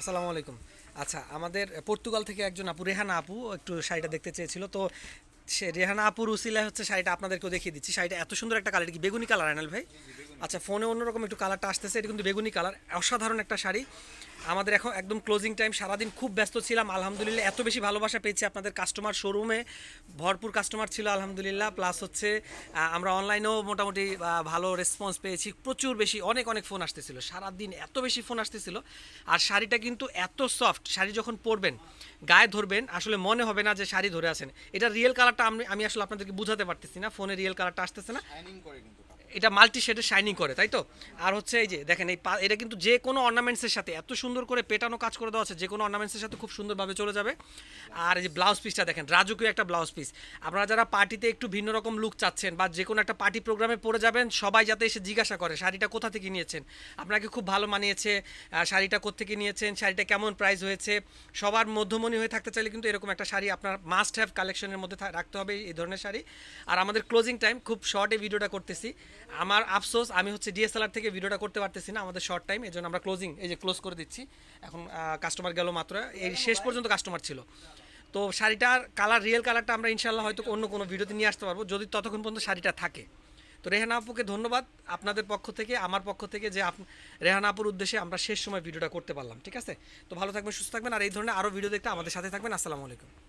আসসালামু আলাইকুম। আচ্ছা আমাদের পর্তুগাল থেকে একজন আপু রেহানা আপু একটু শাড়িটা দেখতে চেয়েছিল। তো সে রেহানা আপুর উসিলা হচ্ছে শাড়িটা আপনাদেরকেও দেখিয়ে দিচ্ছি। শাড়িটা এত সুন্দর একটা কালার কি বেগুনি কালার আনাল ভাই? আচ্ছা ফোনে অন্যরকম একটু কালারটা আসতেছে এটা কিন্তু বেগুনি কালার অসাধারণ একটা শাড়ি। আমাদের এখন একদম ক্লোজিং টাইম সারাদিন খুব ব্যস্ত ছিলাম, আলহামদুলিল্লাহ এত বেশি ভালোবাসা পেয়েছি আপনাদের কাস্টমার শোরুমে ভরপুর কাস্টমার ছিল, আলহামদুলিল্লাহ প্লাস হচ্ছে আমরা অনলাইনেও মোটামুটি ভালো রেসপন্স পেয়েছি, প্রচুর বেশি, অনেক অনেক ফোন আসতেছিল, সারাদিন এত বেশি ফোন আসতেছিল। আর শাড়িটা কিন্তু এত সফট শাড়ি যখন পরবেন, গায়ে ধরবেন, আসলে মনে হবে না যে শাড়ি ধরে আছেন। এটা রিয়েল কালারটা আমি আমি আসলে আপনাদেরকে বুঝাতে পারতেছি না ফোনে রিয়েল কালারটা আসতেছে না। এটা মাল্টি শেডে শাইনিং করে, তাই তো? আর হচ্ছে এই যে, দেখেন এই এটা কিন্তু যে কোনো অর্নামেন্টসের সাথে, এত সুন্দর করে পেটানো কাজ করে দেওয়া আছে, যে কোনো অর্নামেন্টসের সাথে খুব সুন্দরভাবে চলে যাবে। আর এই যে ব্লাউজ পিসটা দেখেন, রাজকীয় একটা ব্লাউজ পিস আপনারা যারা পার্টিতে একটু ভিন্ন রকম লুক চাচ্ছেন বা যে কোনো একটা পার্টি প্রোগ্রামে পরে যাবেন, সবাই যাতে এসে জিজ্ঞাসা করে, শাড়িটা কোথা থেকে নিয়েছেন? আপনাকে খুব ভালো মানিয়েছে শাড়িটা কোথেকে নিয়েছেন, শাড়িটা কেমন প্রাইস হয়েছে? সবার মধ্যমণি হয়ে থাকতে চাইলে কিন্তু এরকম একটা শাড়ি আপনার মাস্ট হ্যাভ কালেকশনের মধ্যে রাখতে হবে, এই ধরনের শাড়ি। আর আমাদের ক্লোজিং টাইম খুব শর্টে ভিডিওটা করতেছি। আমার আফসোস আমি হচ্ছে ডিএসএলআর থেকে ভিডিওটা করতে পারতেছি না আমাদের শর্ট টাইম এই জন্য আমরা ক্লোজিং এই যে ক্লোজ করে দিচ্ছি। এখন কাস্টমার গেল মাত্র এই শেষ পর্যন্ত কাস্টমার ছিল। তো শাড়িটার কালার রিয়েল কালারটা আমরা ইনশাল্লাহ হয়তো অন্য কোনো ভিডিওতে নিয়ে আসতে পারব যদি ততক্ষণ পর্যন্ত শাড়িটা থাকে। তো রেহানা আপুকে ধন্যবাদ আপনাদের পক্ষ থেকে আমার পক্ষ থেকে যে আপ রেহানা আপুর উদ্দেশ্যে আমরা শেষ সময় ভিডিওটা করতে পারলাম ঠিক আছে? তো ভালো থাকবেন সুস্থ থাকবেন আর এই ধরনের আরও ভিডিও দেখতে আমাদের সাথে থাকবেন আসসালামু আলাইকুম।